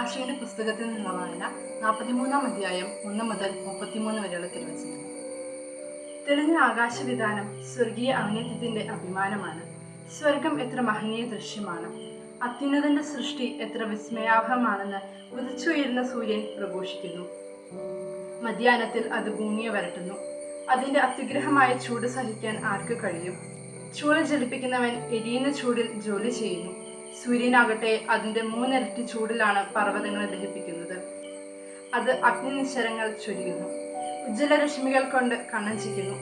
പ്രഭാഷകന്റെ പുസ്തകത്തിൽ നിന്നുള്ള വായന നാൽപ്പത്തിമൂന്നാം അധ്യായം ഒന്ന് മുതൽ മുപ്പത്തിമൂന്ന് വരെയുള്ള തിരുവചനം തെളിഞ്ഞ ആകാശവിധാനം സ്വർഗീയ ഔന്നത്യത്തിന്റെ അഭിമാനമാണ്. സ്വർഗം എത്ര മഹനീയ ദൃശ്യമാണ്. അത്യുന്നതന്റെ സൃഷ്ടി എത്ര വിസ്മയാഭമാണെന്ന് ഉദിച്ചുയരുന്ന സൂര്യൻ പ്രഘോഷിക്കുന്നു. മധ്യാനത്തിൽ അത് ഭൂമിയെ വരട്ടുന്നു. അതിന്റെ അത്യുഗ്രഹമായ ചൂട് സഹിക്കാൻ ആർക്ക് കഴിയും? ചൂട് ജലിപ്പിക്കുന്നവൻ എരിയുന്ന ചൂടിൽ ജോലി ചെയ്യുന്നു. സൂര്യനാകട്ടെ അതിന്റെ മൂന്നിരട്ടി ചൂടിലാണ് പർവതങ്ങളെ ദഹിപ്പിക്കുന്നത്. അത് അഗ്നിനിശ്ചരങ്ങൾ ചൊരിയുന്നു. ഉജ്ജ്വല രശ്മികൾ കൊണ്ട് കണ്ണഞ്ചിക്കുന്നു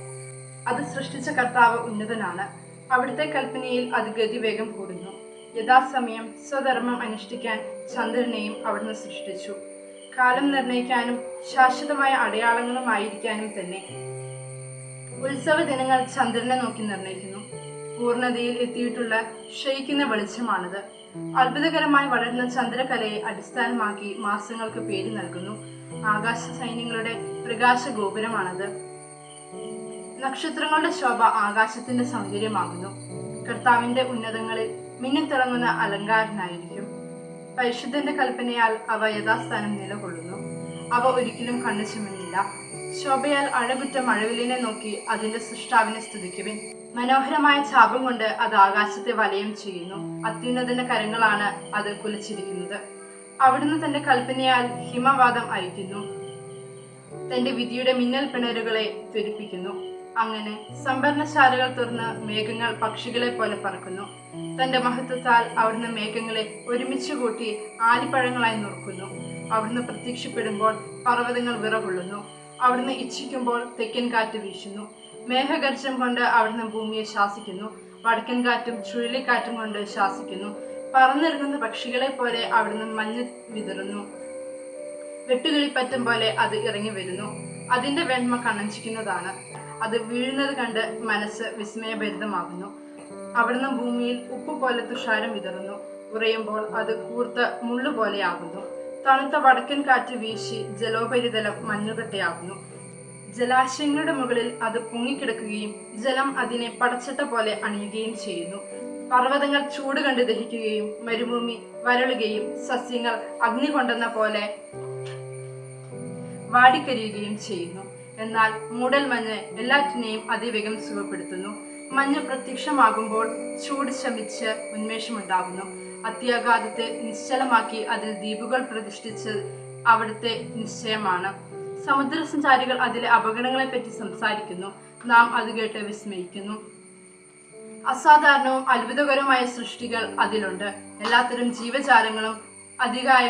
അത് സൃഷ്ടിച്ച കർത്താവ് ഉന്നതനാണ്. അവിടുത്തെ കൽപ്പനയിൽ അത് ഗതിവേഗം കൂടുന്നു. യഥാസമയം സ്വധർമ്മം അനുഷ്ഠിക്കാൻ ചന്ദ്രനെയും അവിടുന്ന് സൃഷ്ടിച്ചു. കാലം നിർണയിക്കാനും ശാശ്വതമായ അടയാളങ്ങളുമായിരിക്കാനും തന്നെ. ഉത്സവ ദിനങ്ങൾ ചന്ദ്രനെ നോക്കി നിർണയിക്കുന്നു. പൂർണതയിൽ എത്തിയിട്ടുള്ള ക്ഷയിക്കുന്ന വെളിച്ചമാണിത്. അത്ഭുതകരമായി വളരുന്ന ചന്ദ്രകലയെ അടിസ്ഥാനമാക്കി മാസങ്ങൾക്ക് പേര് നൽകുന്നു. ആകാശ സൈന്യങ്ങളുടെ പ്രകാശ ഗോപുരമാണത്. നക്ഷത്രങ്ങളുടെ ശോഭ ആകാശത്തിന്റെ സൗന്ദര്യമാകുന്നു. കർത്താവിന്റെ ഉന്നതങ്ങളിൽ മിന്നിത്തിളങ്ങുന്ന അലങ്കാരനായിരിക്കും. പരിശുദ്ധന്റെ കൽപ്പനയാൽ അവ യഥാസ്ഥാനം നിലകൊള്ളുന്നു. അവ ഒരിക്കലും കണ്ണു ചുമന്നില്ല ശോഭയാൽ അഴകുറ്റ മഴവിലിനെ നോക്കി അതിന്റെ സൃഷ്ടാവിനെ സ്തുതിക്കുവിൻ. മനോഹരമായ ചാപം കൊണ്ട് അത് ആകാശത്തെ വലയം ചെയ്യുന്നു. അത്യുന്നതന്റെ കരങ്ങളാണ് അത് കുലച്ചിരിക്കുന്നത്. അവിടുന്ന് തന്റെ കൽപ്പനയാൽ ഹിമവാദം അയക്കുന്നു. തന്റെ വിധിയുടെ മിന്നൽ പിണരുകളെ ത്വരിപ്പിക്കുന്നു അങ്ങനെ സംഭരണശാലകൾ തുറന്ന് മേഘങ്ങൾ പക്ഷികളെ പോലെ പറക്കുന്നു. തന്റെ മഹത്വത്താൽ അവിടുന്ന് മേഘങ്ങളെ ഒരുമിച്ച് കൂട്ടി ആലിപ്പഴങ്ങളായി നുറുക്കുന്നു. അവിടുന്ന് പ്രത്യക്ഷപ്പെടുമ്പോൾ പർവതങ്ങൾ വിറകൊള്ളുന്നു. അവിടുന്ന് ഇച്ഛിക്കുമ്പോൾ തെക്കൻ കാറ്റ് വീശുന്നു. മേഘഗർജം കൊണ്ട് അവിടുന്ന് ഭൂമിയെ ശാസിക്കുന്നു. വടക്കൻ കാറ്റും ചുഴലിക്കാറ്റും കൊണ്ട് ശാസിക്കുന്നു. പറന്നിറങ്ങുന്ന പക്ഷികളെ പോലെ അവിടുന്ന് മഞ്ഞ് വിതറുന്നു. വെട്ടുകിളിപ്പറ്റം പോലെ അത് ഇറങ്ങി വരുന്നു. അതിന്റെ വെണ്മ കണഞ്ചിക്കുന്നതാണ്. അത് വീഴുന്നത് കണ്ട് മനസ്സ് വിസ്മയഭരിതമാകുന്നു. അവിടുന്ന് ഭൂമിയിൽ ഉപ്പ് പോലെ തുഷാരം വിതറുന്നു. ഉറയുമ്പോൾ അത് കൂർത്ത മുള്ളുപോലെയാകുന്നു തണുത്ത വടക്കൻ കാറ്റ് വീശി ജലോപരിതലം മഞ്ഞുകട്ടയാകുന്നു. ജലാശയങ്ങളുടെ മുകളിൽ അത് പൊങ്ങിക്കിടക്കുകയും ജലം അതിനെ പടച്ചട്ട പോലെ അണിയുകയും ചെയ്യുന്നു. പർവതങ്ങൾ ചൂട് കണ്ട് ദഹിക്കുകയും മരുഭൂമി വരളുകയും സസ്യങ്ങൾ അഗ്നി കൊണ്ടെന്ന പോലെ വാടിക്കരിയുകയും ചെയ്യുന്നു. എന്നാൽ മൂടൽ മഞ്ഞ് എല്ലാറ്റിനെയും അതിവേഗം സുഖപ്പെടുത്തുന്നു. മഞ്ഞ് പ്രത്യക്ഷമാകുമ്പോൾ ചൂട് ശമിച്ച് ഉന്മേഷമുണ്ടാകുന്നു. അത്യാഘാതത്തെ നിശ്ചലമാക്കി അതിൽ ദ്വീപുകൾ പ്രതിഷ്ഠിച്ച് അവിടുത്തെ നിശ്ചയമാണ്. സമുദ്രസഞ്ചാരികൾ അതിലെ അപകടങ്ങളെപ്പറ്റി സംസാരിക്കുന്നു. നാം അത് കേട്ട് വിസ്മയിക്കുന്നു. അസാധാരണവും അത്ഭുതകരവുമായ സൃഷ്ടികൾ അതിലുണ്ട്. എല്ലാത്തരം ജീവജാലങ്ങളും അധികായ